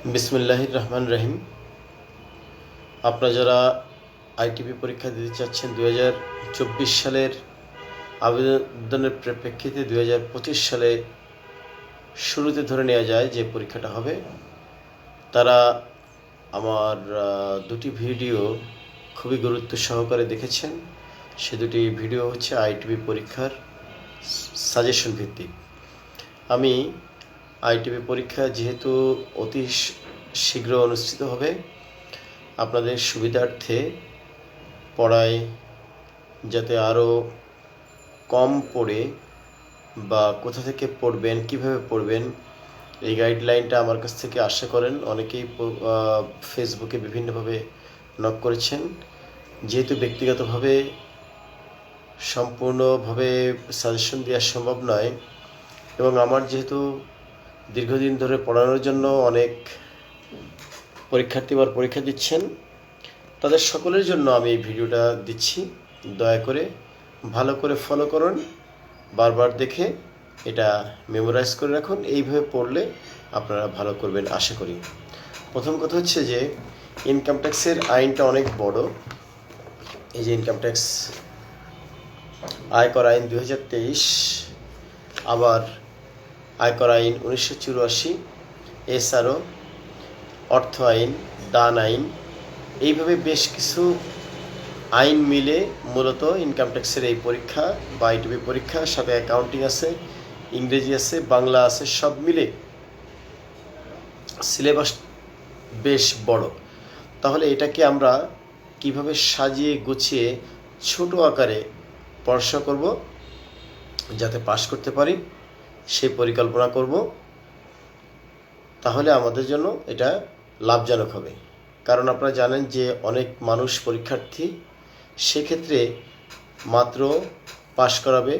বিসমুল্লাহ রহমান রহিম আপনারা যারা আইটিপি পরীক্ষা দিতে চাচ্ছেন দু চব্বিশ সালের আবেদনের প্রেক্ষিতে দু পঁচিশ সালে শুরুতে ধরে নেওয়া যায় যে পরীক্ষাটা হবে, তারা আমার দুটি ভিডিও খুবই গুরুত্ব সহকারে দেখেছেন। সে দুটি ভিডিও হচ্ছে আইটিপি পরীক্ষার সাজেশন ভিত্তিক। আমি আইটিপি পরীক্ষা যেহেতু অতি শীঘ্র অনুষ্ঠিত হবে, আপনাদের সুবিধার্থে পড়ায় যাতে আরও কম পড়ে বা কোথা থেকে পড়বেন, কীভাবে পড়বেন, এই গাইডলাইনটা আমার কাছ থেকে আশা করেন। অনেকেই ফেসবুকে বিভিন্নভাবে নক করেছেন। যেহেতু ব্যক্তিগতভাবে সম্পূর্ণভাবে সাজেশন দেওয়া সম্ভব নয় এবং আমার যেহেতু দীর্ঘদিন ধরে পড়ানোর জন্য অনেক পরীক্ষার্থী আবার পরীক্ষা দিচ্ছেন। তাদের সকলের জন্য আমি এই ভিডিওটা দিচ্ছি। দয়া করে ভালো করে ফলো করুন। বারবার দেখে এটা মেমোরাইজ করে রাখুন। এইভাবে পড়লে আপনারা ভালো করবেন আশা করি। প্রথম কথা হচ্ছে যে ইনকাম ট্যাক্সের আইনটা অনেক বড়। এই যে ইনকাম ট্যাক্স আয়কর আইন দু হাজার তেইশ, আবার আয়কর আইন উনিশশো চুরাশি এছাড়াও অর্থ আইন, দান আইন, এইভাবে বেশ কিছু আইন মিলে মূলত ইনকাম ট্যাক্সের এই পরীক্ষা বা আইটিবি পরীক্ষা, সাথে অ্যাকাউন্টিং আছে, ইংরেজি আছে, বাংলা আছে, সব মিলে সিলেবাস বেশ বড়। তাহলে এটাকে আমরা কীভাবে সাজিয়ে গুছিয়ে ছোট আকারে পড়াশোনা করব যাতে পাশ করতে পারি? সেই পরিকল্পনা করব, তাহলে আমাদের জন্য এটা লাভজনক হবে। কারণ আপনারা জানেন যে অনেক মানুষ পরীক্ষার্থী, সেক্ষেত্রে মাত্র পাশ করাবে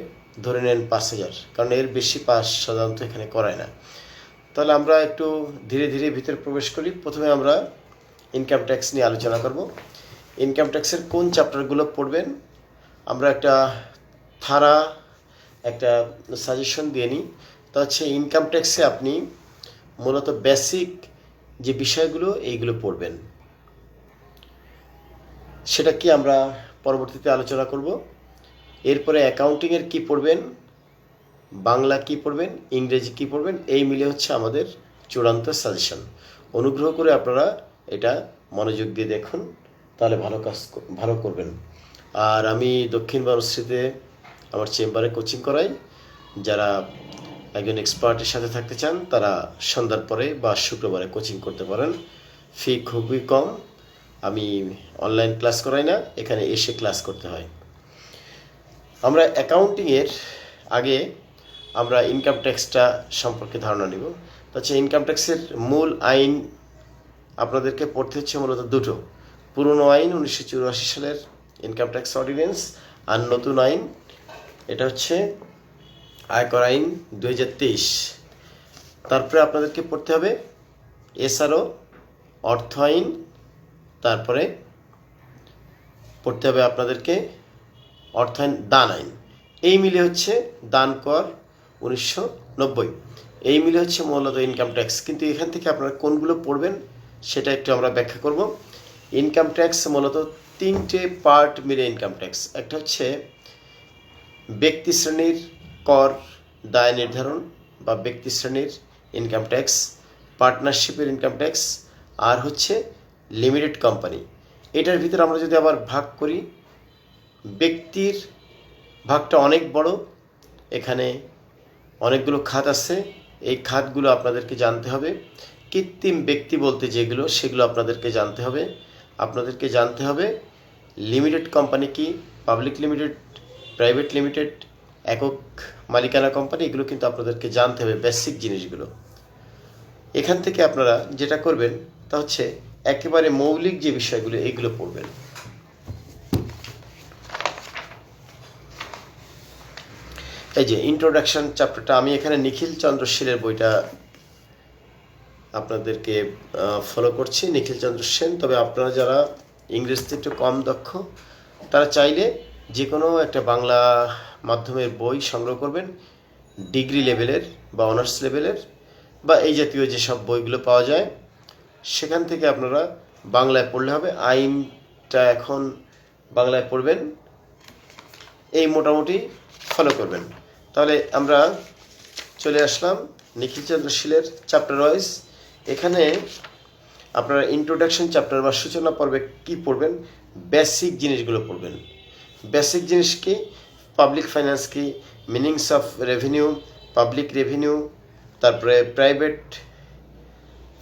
ধরে নেন পাঁচ হাজার, কারণ এর বেশি পাস সাধারণত এখানে করায় না। তাহলে আমরা একটু ধীরে ধীরে ভিতরে প্রবেশ করি। প্রথমে আমরা ইনকাম ট্যাক্স নিয়ে আলোচনা করব। ইনকাম ট্যাক্সের কোন চ্যাপ্টারগুলো পড়বেন? আমরা একটা থারা একটা সাজেশন দিয়ে নিই। তা হচ্ছে ইনকাম ট্যাক্সে আপনি মূলত বেসিক যে বিষয়গুলো, এইগুলো পড়বেন। সেটা কি আমরা পরবর্তীতে আলোচনা করব। এরপরে অ্যাকাউন্টিংয়ের কি পড়বেন, বাংলা কি পড়বেন, ইংরেজি কি পড়বেন, এই মিলে হচ্ছে আমাদের চূড়ান্ত সাজেশন অনুগ্রহ করে আপনারা এটা মনোযোগ দিয়ে দেখুন, তাহলে ভালো কাজ ভালো করবেন। আর আমি দক্ষিণ ভারত আমার চেম্বারে কোচিং করাই। যারা একজন এক্সপার্টের সাথে থাকতে চান, তারা সন্ধ্যার পরে বা শুক্রবারে কোচিং করতে পারেন। ফি খুবই কম। আমি অনলাইন ক্লাস করাই না, এখানে এসে ক্লাস করতে হয়। আমরা অ্যাকাউন্টিংয়ের আগে আমরা ইনকাম ট্যাক্সটা সম্পর্কে ধারণা নিব। তো ইনকাম ট্যাক্সের মূল আইন আপনাদেরকে পড়তে হচ্ছে মূলত দুটো। পুরনো আইন উনিশশো চুরাশি সালের ইনকাম ট্যাক্স অর্ডিন্যান্স আর নতুন আইন এটা হচ্ছে আয়কর আইন দু হাজার তেইশ। তারপরে আপনাদেরকে পড়তে হবে এসআরও, অর্থ আইন, তারপরে পড়তে হবে আপনাদেরকে অর্থ আইন, দান আইন। এই মিলে হচ্ছে দান কর উনিশশো নব্বই। এই মিলে হচ্ছে মূলত ইনকাম ট্যাক্স কিন্তু এখান থেকে আপনারা কোনগুলো পড়বেন সেটা একটু আমরা ব্যাখ্যা করব। ইনকাম ট্যাক্স মূলত তিনটে পার্ট মিলে ইনকাম ট্যাক্স একটা হচ্ছে ব্যক্তি শ্রেণির কর দায় নির্ধারণ বা ব্যক্তি শ্রেণির ইনকাম ট্যাক্স পার্টনারশিপের ইনকাম ট্যাক্স আর হচ্ছে লিমিটেড কোম্পানি এটার ভিতরে আমরা যদি আবার ভাগ করি, ব্যক্তির ভাগটা অনেক বড়, এখানে অনেকগুলো খাত আছে, এই খাতগুলো আপনাদেরকে জানতে হবে। কৃত্রিম ব্যক্তি বলতে যেগুলো, সেগুলো আপনাদেরকে জানতে হবে। আপনাদেরকে জানতে হবে লিমিটেড কোম্পানি কি? পাবলিক লিমিটেড প্রাইভেট লিমিটেড, একক মালিকানা কোম্পানি, এগুলো কিন্তু আপনাদেরকে জানতে হবে বেসিক জিনিসগুলো। এখান থেকে আপনারা যেটা করবেন, তা হচ্ছে একেবারে মৌলিক যে বিষয়গুলো, এগুলো পড়বেন। এই যে ইন্ট্রোডাকশন চ্যাপ্টারটা আমি এখানে নিখিল চন্দ্র সেনের বইটা আপনাদেরকে ফলো করছি, নিখিল চন্দ্র সেন। তবে আপনারা যারা ইংরেজিতে একটু কম দক্ষ, তারা চাইলে যে কোনো একটা বাংলা মাধ্যমের বই সংগ্রহ করবেন, ডিগ্রি লেভেলের বা অনার্স লেভেলের বা এই জাতীয় যেসব বইগুলো পাওয়া যায়, সেখান থেকে আপনারা বাংলায় পড়লে হবে। আইনটা এখন বাংলায় পড়বেন, এই মোটামুটি ফলো করবেন। তাহলে আমরা চলে আসলাম নিখিলচন্দ্র শীলের চ্যাপ্টার ওয়াইজ এখানে আপনারা ইন্ট্রোডাকশন চ্যাপ্টার বা সূচনা পর্বে কি পড়বেন বেসিক জিনিসগুলো পড়বেন। বেসিক জিনিস কি? পাবলিক ফাইন্যান্স কি? Meanings of revenue public revenue তারপরে প্রাইভেট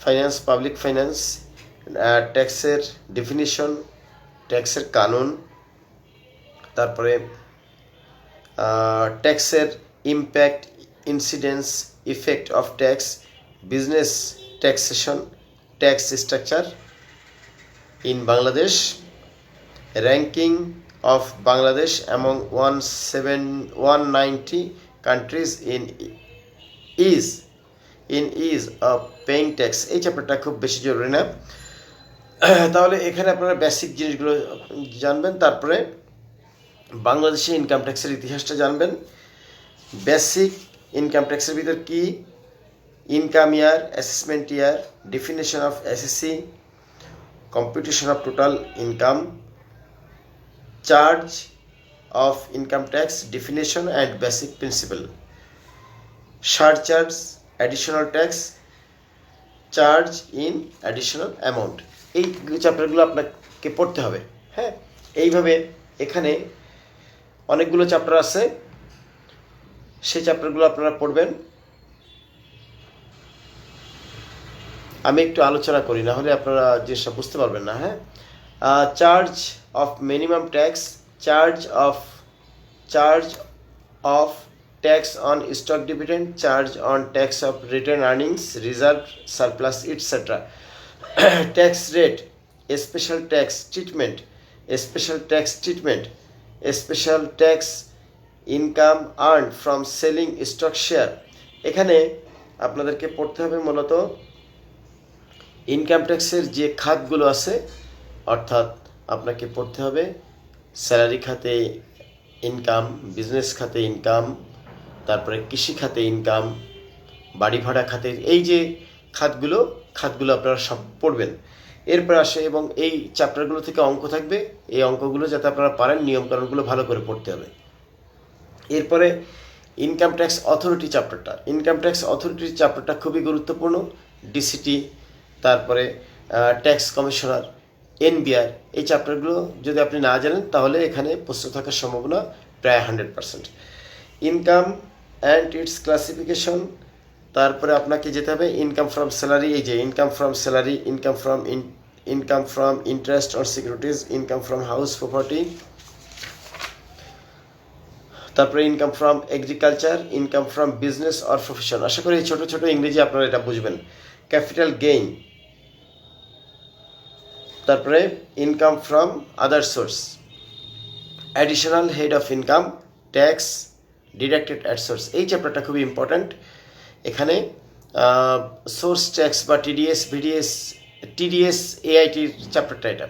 ফাইন্যান্স পাবলিক ফাইন্যান্স ট্যাক্সের ডেফিনিশন ট্যাক্সের কানুন, তারপরে ট্যাক্সের impact incidence effect of tax business taxation tax structure in Bangladesh ranking of Bangladesh among 17 190 countries in is in is of paying tax. এই চ্যাপ্টারটা খুব বেশি জরুরি না। তাহলে এখানে আপনারা বেসিক জিনিসগুলো জানবেন, তারপরে বাংলাদেশে ইনকাম ট্যাক্সের ইতিহাসটা জানবেন। বেসিক ইনকাম ট্যাক্সের ভিতর কি? Income year assessment year definition of SSC competition of total income charge of income tax definition and basic principle. Surcharge, additional tax, charge in additional amount. এই চ্যাপ্টারগুলো আপনাকে পড়তে হবে হ্যাঁ? এইভাবে এখানে অনেকগুলো চ্যাপ্টার আছে। সেই চ্যাপ্টারগুলো আপনারা পড়বেন। আমি একটু আলোচনা করি, না হলে আপনারা জিনিসটা বুঝতে পারবেন না হ্যাঁ? Charge of minimum tax charge of charge of tax on stock dividend charge on tax of return earnings reserve surplus etcetera tax rate special tax treatment special tax treatment special tax income earn from selling stock share এখানে আপনাদেরকে পড়তে হবে মূলত income ট্যাক্সের যে খাতগুলো আছে, অর্থাৎ আপনাকে পড়তে হবে। স্যালারি খাতে ইনকাম বিজনেস খাতে ইনকাম তারপরে কৃষি খাতে ইনকাম বাড়ি ভাড়া খাতে, এই যে খাতগুলো খাতগুলো আপনারা সব পড়বেন। এরপর আসে এবং এই চ্যাপ্টারগুলো থেকে অঙ্ক থাকবে। এই অঙ্কগুলো যাতে আপনারা পারেন, নিয়মকানুনগুলো ভালো করে পড়তে হবে। এরপরে ইনকাম ট্যাক্স অথরিটি চ্যাপ্টারটা ইনকাম ট্যাক্স অথরিটির চ্যাপ্টারটা খুবই গুরুত্বপূর্ণ। ডিসিটি তারপরে ট্যাক্স কমিশনার এনবিআর এই চ্যাপ্টারগুলো যদি আপনি না জানেন, তাহলে এখানে প্রশ্ন থাকার সম্ভাবনা প্রায় hundred percent income and its classification তারপরে আপনাকে যেতে হবে ইনকাম ফ্রম স্যালারি এই যে income from salary income from income from interest on securities income from house property তারপরে income from agriculture income from business or profession আশা করি এই ছোটো ছোটো ইংরেজি আপনারা এটা বুঝবেন। ক্যাপিটাল গেইন তারপরে income from other source additional head of income tax deducted at source এই চ্যাপ্টারটা খুবই ইম্পর্ট্যান্ট এখানে সোর্স ট্যাক্স বা টিডিএস ভিডিএস টিডিএস এআইটির চ্যাপ্টারটা এটা।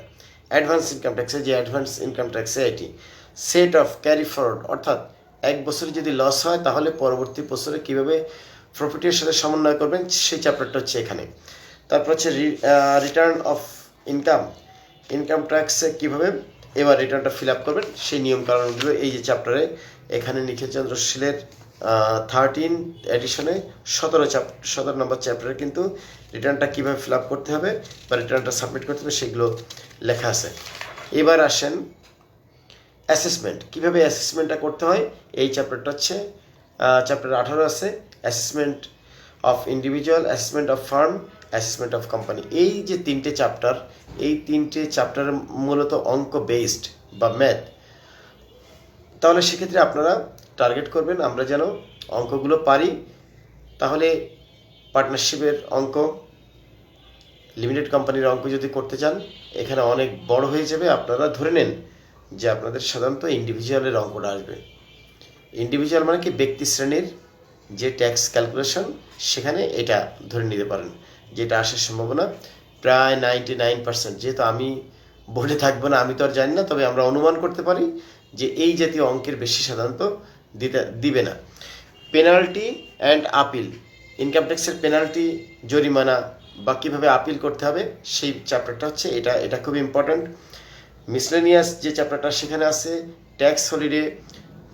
অ্যাডভান্স ইনকাম ট্যাক্সে যে advance income tax AIT set off carry forward অর্থাৎ এক বছরে যদি লস হয়, তাহলে পরবর্তী বছরে কীভাবে প্রফিটের সাথে সমন্বয় করবেন, সেই চ্যাপ্টারটা হচ্ছে এখানে। তারপর হচ্ছে রিটার্ন অফ ইনকাম ইনকাম ট্যাক্সে কীভাবে এবার রিটার্নটা ফিল আপ করবেন, সেই নিয়ম কারণগুলো এই যে চ্যাপ্টারে এখানে নিখিলচন্দ্র শীলের থার্টিন এডিশনে সতেরো চ্যাপ সতেরো নম্বর চ্যাপ্টারে কিন্তু রিটার্নটা কীভাবে ফিল আপ করতে হবে বা রিটার্নটা সাবমিট করতে হবে সেগুলো লেখা আছে। এবার আসেন অ্যাসেসমেন্ট কীভাবে অ্যাসেসমেন্টটা করতে হয়? এই চ্যাপ্টারটা হচ্ছে চ্যাপ্টার আঠারো আছে assessment of individual assessment of firm assessment of company এই যে তিনটে চ্যাপ্টার এই তিনটে চ্যাপ্টার মূলত অঙ্ক বেসড বা ম্যাথ তাহলে সেক্ষেত্রে আপনারা টার্গেট করবেন আমরা যেন অঙ্কগুলো পারি। তাহলে পার্টনারশিপের অঙ্ক লিমিটেড কোম্পানির অঙ্ক যদি করতে চান, এখানে অনেক বড় হয়ে যাবে। আপনারা ধরে নেন যে আপনাদের সাধারণত ইন্ডিভিজুয়ালের অঙ্কটা আসবে। ইন্ডিভিজুয়াল মানে কি? ব্যক্তি শ্রেণির যে ট্যাক্স ক্যালকুলেশন সেখানে এটা ধরে নিতে পারেন। যেটা আসার সম্ভাবনা প্রায় নাইনটি নাইন পার্সেন্ট যেহেতু আমি বোর্ডে থাকব না, আমি তো আর জানি না, তবে আমরা অনুমান করতে পারি যে এই জাতীয় অঙ্কের বেশি সাধারণত দিতে, দিবে না। পেনাল্টি অ্যান্ড আপিল ইনকাম ট্যাক্সের পেনাল্টি জরিমানা বা কীভাবে আপিল করতে হবে, সেই চ্যাপ্টারটা হচ্ছে এটা এটা খুব ইম্পর্ট্যান্ট মিসলেনিয়াস যে চ্যাপ্টারটা সেখানে আছে tax holiday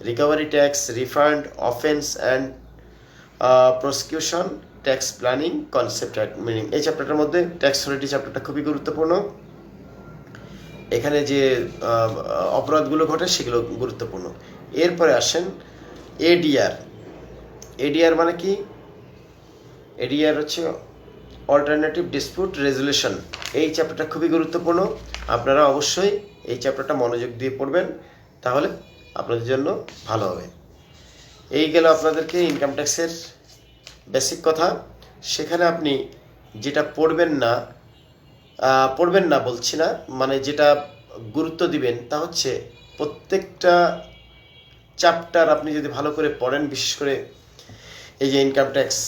recovery tax refund offence and prosecution tax planning concept meaning এই চ্যাপ্টারটার মধ্যে ট্যাক্স হলিডে চ্যাপ্টারটা খুবই গুরুত্বপূর্ণ। এখানে যে অপরাধগুলো ঘটে সেগুলো গুরুত্বপূর্ণ। এরপরে আসেন এডিআর এডিআর মানে কি? এডিআর হচ্ছে অল্টারনেটিভ ডিসপিউট রেজলিউশন এই চ্যাপ্টারটা খুবই গুরুত্বপূর্ণ। আপনারা অবশ্যই এই চ্যাপ্টারটা মনোযোগ দিয়ে পড়বেন, তাহলে আপনাদের জন্য ভালো হবে। এই গেল আপনাদেরকে ইনকাম ট্যাক্সের বেসিক কথা, সেখানে আপনি যেটা পড়বেন না পড়বেন না বলছি না মানে যেটা গুরুত্ব দিবেন তা হচ্ছে প্রত্যেকটা চ্যাপ্টার আপনি যদি ভালো করে পড়েন, বিশেষ করে এই যে ইনকাম ট্যাক্স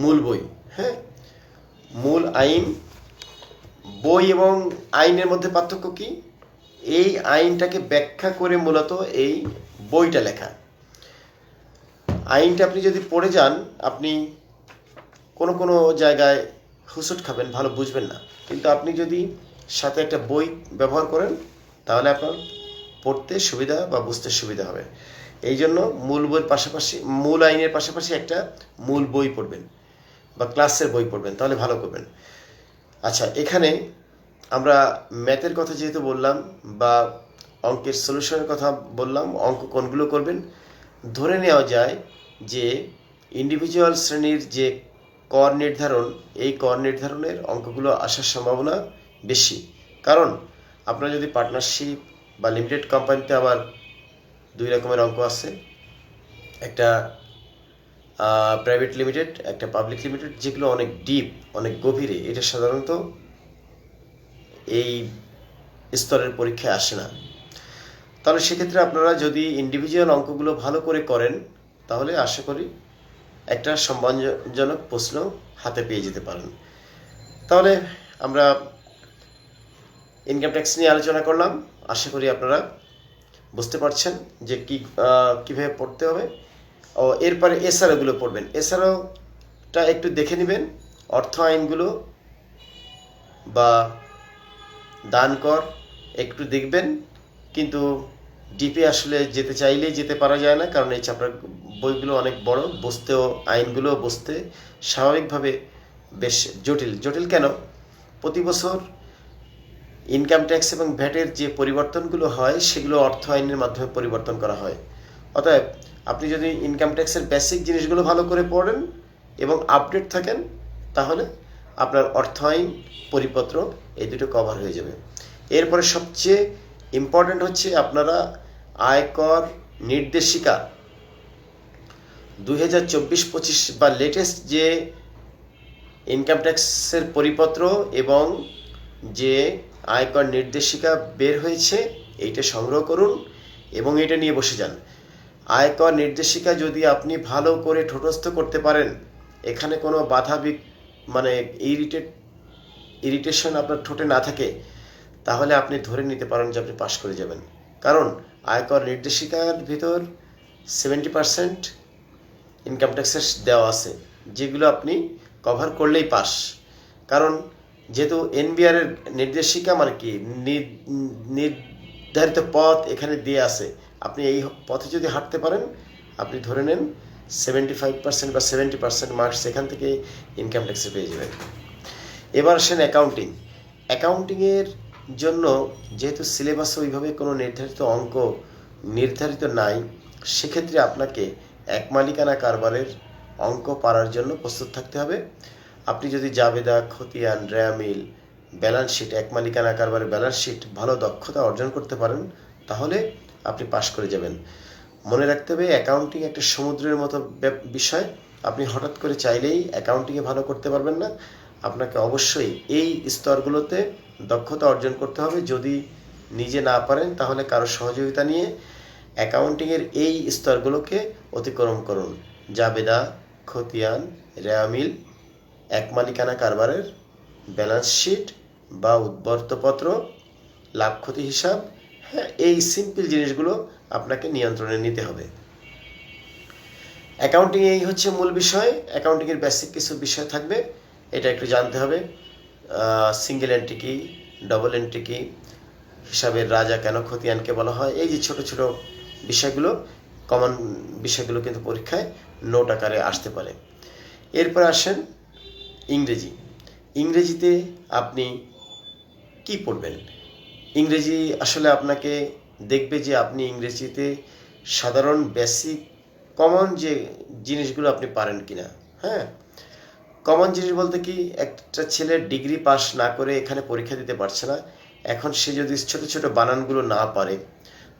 মূল বই হ্যাঁ? মূল আইন, বই এবং আইনের মধ্যে পার্থক্য কি? এই আইনটাকে ব্যাখ্যা করে মূলত এই বইটা লেখা। আইনটা আপনি যদি পড়ে যান, আপনি কোনো কোনো জায়গায় হুসুট খাবেন, ভালো বুঝবেন না। কিন্তু আপনি যদি সাথে একটা বই ব্যবহার করেন, তাহলে আপনার পড়তে সুবিধা বা বুঝতে সুবিধা হবে। এই জন্য মূল বইয়ের পাশাপাশি, মূল আইনের পাশাপাশি একটা মূল বই পড়বেন বা ক্লাসের বই পড়বেন, তাহলে ভালো করবেন। আচ্ছা এখানে আমরা ম্যাথের কথা যেহেতু বললাম বা অঙ্কের সলিউশনের কথা বললাম, অঙ্ক কোনগুলো করবেন, ধরে নেওয়া যায় যে ইন্ডিভিজুয়াল শ্রেণির যে কর নির্ধারণ, এই কর নির্ধারণের অঙ্কগুলো আসার সম্ভাবনা বেশি। কারণ আপনার যদি পার্টনারশিপ বা লিমিটেড কোম্পানিতে আবার দুই রকমের অঙ্ক আছে। একটা প্রাইভেট লিমিটেড একটা পাবলিক লিমিটেড যেগুলো অনেক ডিপ অনেক গভীরে, এটা সাধারণত এই স্তরের পরীক্ষায় আসে না। তাহলে সেক্ষেত্রে আপনারা যদি ইন্ডিভিজুয়াল অঙ্কগুলো ভালো করে করেন তাহলে আশা করি একটা সম্মানজনক প্রশ্ন হাতে পেয়ে যেতে পারেন। তাহলে আমরা ইনকাম ট্যাক্স নিয়ে আলোচনা করলাম। আশা করি আপনারা বুঝতে পারছেন যে কি কীভাবে পড়তে হবে। ও, এরপরে এসআরওগুলো পড়বেন। এসআরওটা একটু দেখে নেবেন। অর্থ আইনগুলো বা দান কর একটু দেখবেন। কিন্তু ডিপে আসলে যেতে চাইলেই যেতে পারা যায় না, কারণ এই চ্যাপ্টার বইগুলো অনেক বড় বসতেও আইনগুলো বসতে স্বাভাবিকভাবে বেশ জটিল। জটিল কেন? প্রতি বছর ইনকাম ট্যাক্স এবং ভ্যাটের যে পরিবর্তনগুলো হয়, সেগুলো অর্থ আইনের মাধ্যমে পরিবর্তন করা হয়। অতএব আপনি যদি ইনকাম ট্যাক্সের বেসিক জিনিসগুলো ভালো করে পড়েন এবং আপডেট থাকেন, তাহলে আপনার অর্থ আইন পরিপত্র এই দুটো কভার হয়ে যাবে। এরপরে সবচেয়ে ইম্পর্ট্যান্ট হচ্ছে আপনারা আয়কর নির্দেশিকা দুই হাজার চব্বিশ পঁচিশ বা লেটেস্ট যে ইনকাম ট্যাক্সের পরিপত্র এবং যে আয়কর নির্দেশিকা বের হয়েছে, এইটা সংগ্রহ করুন এবং এটা নিয়ে বসে যান। আয়কর নির্দেশিকা যদি আপনি ভালো করে ঠোঁটস্থ করতে পারেন, এখানে কোনো বাধা মানে ইরিটেট ইরিটেশন আপনার ঠোঁটে না থাকে তাহলে আপনি ধরে নিতে পারেন যে আপনি পাশ করে যাবেন। কারণ আয়কর নির্দেশিকার ভিতর সেভেন্টি পার্সেন্ট ইনকাম ট্যাক্সের দেওয়া আছে, যেগুলো আপনি কভার করলেই পাস। কারণ যেহেতু এনবিআর এর নির্দেশিকা মানে কি নির্ধারিত পথ এখানে দিয়ে আছে, আপনি এই পথে যদি হাঁটতে পারেন, আপনি ধরে নেন সেভেন্টি ফাইভ পার্সেন্ট বা সেভেন্টি পার্সেন্ট মার্কস এখান থেকে ইনকাম ট্যাক্সে পেয়ে যাবেন। এবার আসেন অ্যাকাউন্টিং অ্যাকাউন্টিংয়ের জন্য যেহেতু সিলেবাসে ওইভাবে কোনো নির্ধারিত অঙ্ক নির্ধারিত নাই, সেক্ষেত্রে আপনাকে এক মালিকানা কারবারের অঙ্ক পারার জন্য প্রস্তুত থাকতে হবে। আপনি যদি জাবেদা, খতিয়ান, র্যামিল, ব্যালেন্স শিট, এক মালিকানা কারবারের ব্যালেন্স শিট, ভালো দক্ষতা অর্জন করতে পারেন, তাহলে আপনি পাশ করে যাবেন। মনে রাখতে হবে, অ্যাকাউন্টিং একটা সমুদ্রের মতো বিষয়। আপনি হঠাৎ করে চাইলেই অ্যাকাউন্টিংয়ে ভালো করতে পারবেন না। আপনাকে অবশ্যই এই স্তরগুলোতে দক্ষতা অর্জন করতে হবে। যদি নিজে না পারেন, তাহলে কারও সহযোগিতা নিয়ে অ্যাকাউন্টিংয়ের এই স্তরগুলোকে অতিক্রম করুন। জাবেদা, খতিয়ান, রেয়ামিল, এক মালিকানা কারবারের ব্যালেন্স শিট বা উদ্বর্তপত্র লাভ ক্ষতি হিসাব হ্যাঁ এই সিম্পল জিনিসগুলো আপনাকে নিয়ন্ত্রণে নিতে হবে। অ্যাকাউন্টিং এই হচ্ছে মূল বিষয়। অ্যাকাউন্টিংয়ের বেসিক কিছু বিষয় থাকবে, এটা একটু জানতে হবে। সিঙ্গেল এন্ট্রি কি ডবল এন্ট্রি কি হিসাবের রাজা কেন খতিয়ানকে বলা হয়? এই যে ছোট ছোট বিষয়গুলো কমন বিষয়গুলো কিন্তু পরীক্ষায় নোট আকারে আসতে পারে। এরপর আসেন ইংরেজি। ইংরেজিতে আপনি কি পড়বেন? ইংরেজি আসলে আপনাকে দেখবে যে আপনি ইংরেজিতে সাধারণ বেসিক কমন যে জিনিসগুলো আপনি পারেন কিনা হ্যাঁ? কমন জিনিস বলতে কি, একটা ছেলে ডিগ্রি পাস না করে এখানে পরীক্ষা দিতে পারছে না। এখন সে যদি ছোট ছোট বানানগুলো না পারে,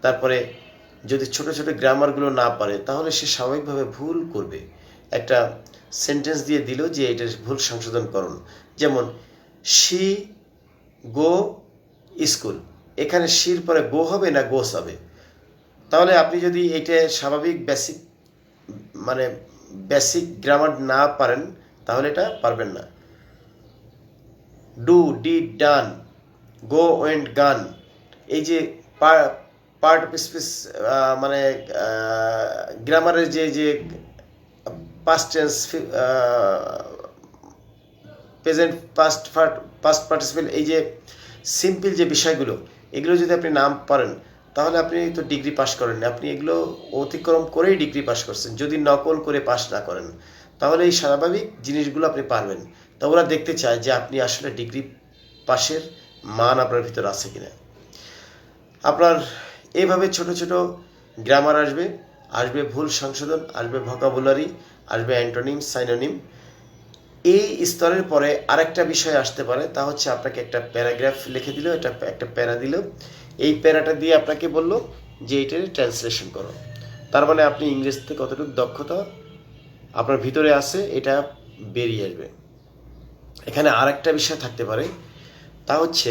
তারপরে যদি ছোট ছোট গ্রামারগুলো না পারে, তাহলে সে স্বাভাবিকভাবে ভুল করবে। একটা সেন্টেন্স দিয়ে দিল যে এটা ভুল সংশোধন করুন। যেমন শি গো স্কুল এখানে শির পরে গো হবে না গোস হবে? তাহলে আপনি যদি এটা স্বাভাবিক বেসিক মানে বেসিক গ্রামার না পারেন তাহলে এটা পারবেন না। Do did done go went gone এই যে পার্ট স্পিচ মানে গ্রামারের যে যে past tense present past past participle এই যে সিম্পল যে বিষয়গুলো, এগুলো যদি আপনি নাম পারেন, তাহলে আপনি তো ডিগ্রি পাস করেন আপনি এগুলো অতিক্রম করেই ডিগ্রি পাস করছেন। যদি নকল করে পাস না করেন তাহলে এই স্বাভাবিক জিনিসগুলো আপনি পারবেন। তা ওরা দেখতে চায় যে আপনি আসলে ডিগ্রি পাশের মান আপনার ভিতর আছে কিনা। আপনার এইভাবে ছোট ছোট গ্রামার আসবে আসবে ভুল সংশোধন, আসবে ভকাবুলারি আসবে অ্যান্টোনিম সাইনোনিম এই স্তরের পরে আরেকটা বিষয় আসতে পারে, তা হচ্ছে আপনাকে একটা প্যারাগ্রাফ লিখে দিল এটা একটা প্যারা দিল। এই প্যারাটা দিয়ে আপনাকে বলল যে এইটার ট্রান্সলেশন করো। তার মানে আপনি ইংরেজিতে কতটুকু দক্ষতা আপনার ভিতরে আছে, এটা বেরিয়ে আসবে। এখানে আরেকটা বিষয় থাকতে পারে, তা হচ্ছে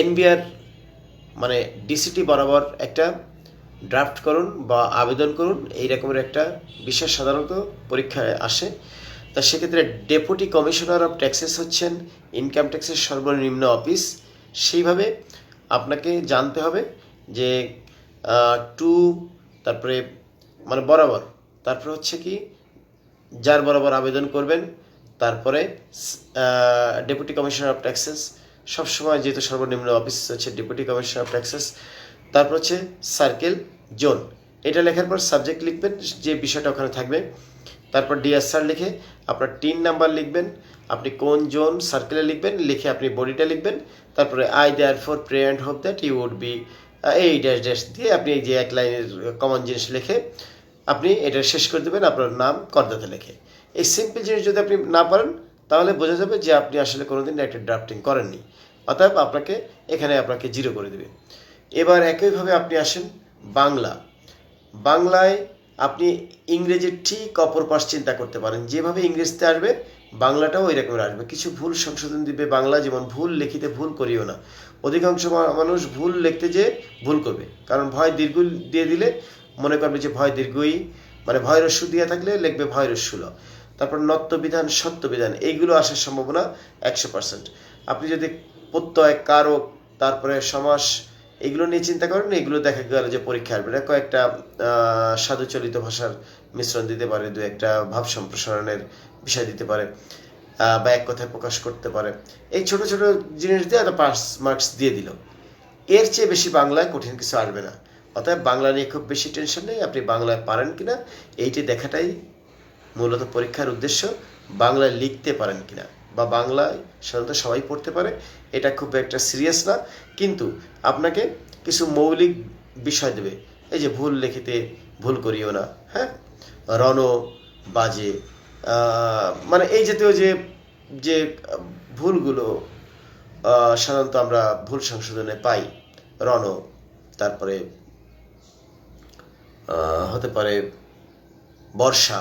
এনবিআর মানে ডিসিটি বরাবর একটা ড্রাফট করুন বা আবেদন করুন, এই রকমের একটা বিষয় সাধারণত পরীক্ষায় আসে। তা সেক্ষেত্রে ডেপুটি কমিশনার অফ ট্যাক্সেস হচ্ছেন ইনকাম ট্যাক্সের সর্বনিম্ন অফিস সেইভাবে আপনাকে জানতে হবে যে টু তারপরে মানে বরাবর তারপরে হচ্ছে কি, যার বরাবর আবেদন করবেন, তারপরে ডেপুটি কমিশনার অফ ট্যাক্সেস সবসময় যেহেতু সর্বনিম্ন অফিস হচ্ছে ডেপুটি কমিশনার অফ ট্যাক্সেস তারপর হচ্ছে সার্কেল জোন এটা লেখার পর সাবজেক্ট লিখবেন, যে বিষয়টা ওখানে থাকবে, তারপর ডিএসআর লিখে আপনার টিন নাম্বার লিখবেন, আপনি কোন জোন সার্কেলে লিখবেন, লিখে আপনি বডিটা লিখবেন, তারপরে I therefore pray and hope that you would be এই ড্যাশ ড্যাশ দিয়ে আপনি যে এক লাইনের কমন জিনিস লিখে আপনি এটা শেষ করে দেবেন, আপনার নাম করদাতে লেখে। এই সিম্পল জিনিস যদি আপনি না পারেন, তাহলে বোঝা যাবে যে আপনি আসলে কোনোদিন একটা ড্রাফটিং করেননি। অতএব আপনাকে এখানে আপনাকে জিরো করে দেবে। এবার একইভাবে আপনি আসেন বাংলা। বাংলায় আপনি ইংরেজির ঠিক অপর পাশ চিন্তা করতে পারেন। যেভাবে ইংরেজিতে আসবে, বাংলাটাও ওই রকমের আসবে। কিছু ভুল সংশোধন দিবে বাংলা, যেমন ভুল লিখিতে ভুল করিও না। অধিকাংশ মানুষ ভুল লিখতে যে ভুল করবে। কারণ ভয় দীর্ঘ দিয়ে দিলে মনে করবে যে ভয় দীর্ঘই মানে ভয় রস্যু দিয়ে থাকলে লিখবে ভয় রস্যুল তারপর নত্যবিধান সত্যবিধান এইগুলো আসার সম্ভাবনা একশো পার্সেন্ট আপনি যদি প্রত্যয়, কারক, তারপরে সমাস, এগুলো নিয়ে চিন্তা করেন, এগুলো দেখা গেল যে পরীক্ষা আসবে। না কয়েকটা সাধুচলিত ভাষার মিশ্রণ দিতে পারে, দু একটা ভাব সম্প্রসারণের বিষয় দিতে পারে বা এক কথায় প্রকাশ করতে পারে। এই ছোট ছোট জিনিস দিয়ে একটা পাস মার্কস দিয়ে দিল। এর চেয়ে বেশি বাংলায় কঠিন কিছু আসবে না। অতএব বাংলা নিয়ে খুব বেশি টেনশন নেই, আপনি বাংলায় পারেন কিনা, এইটি দেখাটাই মূলত পরীক্ষার উদ্দেশ্য বাংলায় লিখতে পারেন কিনা। বা বাংলায় সাধারণত সবাই পড়তে পারে, এটা খুব একটা সিরিয়াস না, কিন্তু আপনাকে কিছু মৌলিক বিষয় দেবে। এই যে ভুল লিখিতে ভুল করিও না হ্যাঁ? রণ বাজে মানে এই জাতীয় যে যে ভুলগুলো সাধারণত আমরা ভুল সংশোধনে পাই, রণ, তারপরে হতে পারে বর্ষা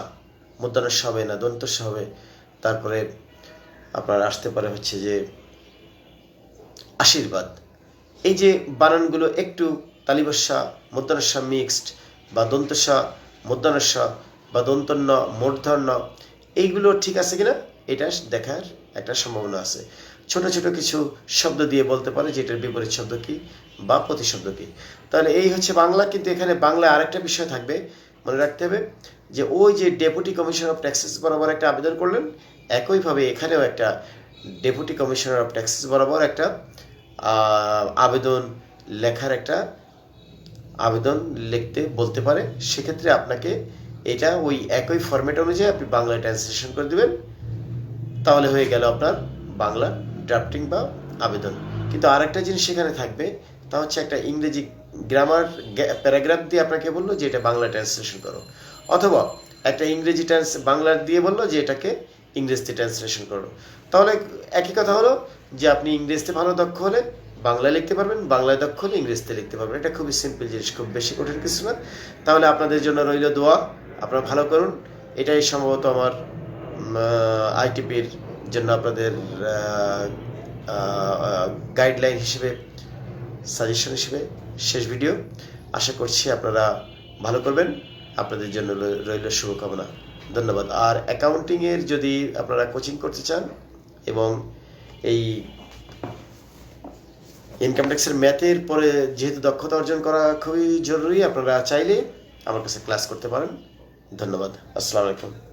মধ্যাহ্নস্য হবে না দন্তস্য হবে তারপরে আপনার আসতে পারে হচ্ছে যে আশীর্বাদ। এই যে বানানগুলো একটু তালিবস্যা মধ্যাহ্নস্যা মিক্সড বা দন্তস্যা মধ্যাহ্নস্যা বা দন্তন্য মূর্ধন্য, এইগুলো ঠিক আছে কিনা? এটা দেখার একটা সম্ভাবনা আছে। ছোট ছোট কিছু শব্দ দিয়ে বলতে পারে যে এটার বিপরীত শব্দ কি বা প্রতিশব্দ কি। তাহলে এই হচ্ছে বাংলা, কিন্তু এখানে বাংলায় আরেকটা বিষয় থাকবে, মনে রাখতে হবে যে ওই যে ডেপুটি কমিশনার অফ ট্যাক্সেস বরাবর একটা আবেদন করলেন, একইভাবে এখানেও একটা ডেপুটি কমিশনার অফ ট্যাক্সেস বরাবর একটা আবেদন লেখার একটা আবেদন লিখতে বলতে পারে। সেক্ষেত্রে আপনাকে এটা ওই একই ফরম্যাট অনুযায়ী আপনি বাংলায় ট্রান্সলেশন করে দেবেন। তাহলে হয়ে গেল আপনার বাংলা ড্রাফটিং বা আবেদন। কিন্তু আরেকটা জিনিস সেখানে থাকবে, তা হচ্ছে একটা ইংরেজি গ্রামার প্যারাগ্রাফ দিয়ে আপনাকে বলল যে এটা বাংলা ট্রান্সলেশন করো। অথবা একটা ইংরেজি ট্রান্স বাংলা দিয়ে বলল যে এটাকে ইংরেজিতে ট্রান্সলেশন করো। তাহলে একই কথা হলো যে আপনি ইংরেজিতে ভালো দক্ষ হলে বাংলায় লিখতে পারবেন, বাংলায় দক্ষ হলে ইংরেজিতে লিখতে পারবেন। এটা খুবই সিম্পল জিনিস, খুব বেশি কঠিন কিছু না। তাহলে আপনাদের জন্য রইল দোয়া, আপনারা ভালো করুন। এটাই সম্ভবত আমার আইটিপির জন্য আপনাদের গাইডলাইন হিসেবে সাজেশন হিসেবে শেষ ভিডিও আশা করছি আপনারা ভালো করবেন। আপনাদের জন্য রই- রইল শুভকামনা। ধন্যবাদ। আর অ্যাকাউন্টিংয়ের যদি আপনারা কোচিং করতে চান এবং এই ইনকাম ট্যাক্সের ম্যাথের পরে যেহেতু দক্ষতা অর্জন করা খুবই জরুরি, আপনারা চাইলে আমার কাছে ক্লাস করতে পারেন। ধন্যবাদ। আসসালামু আলাইকুম।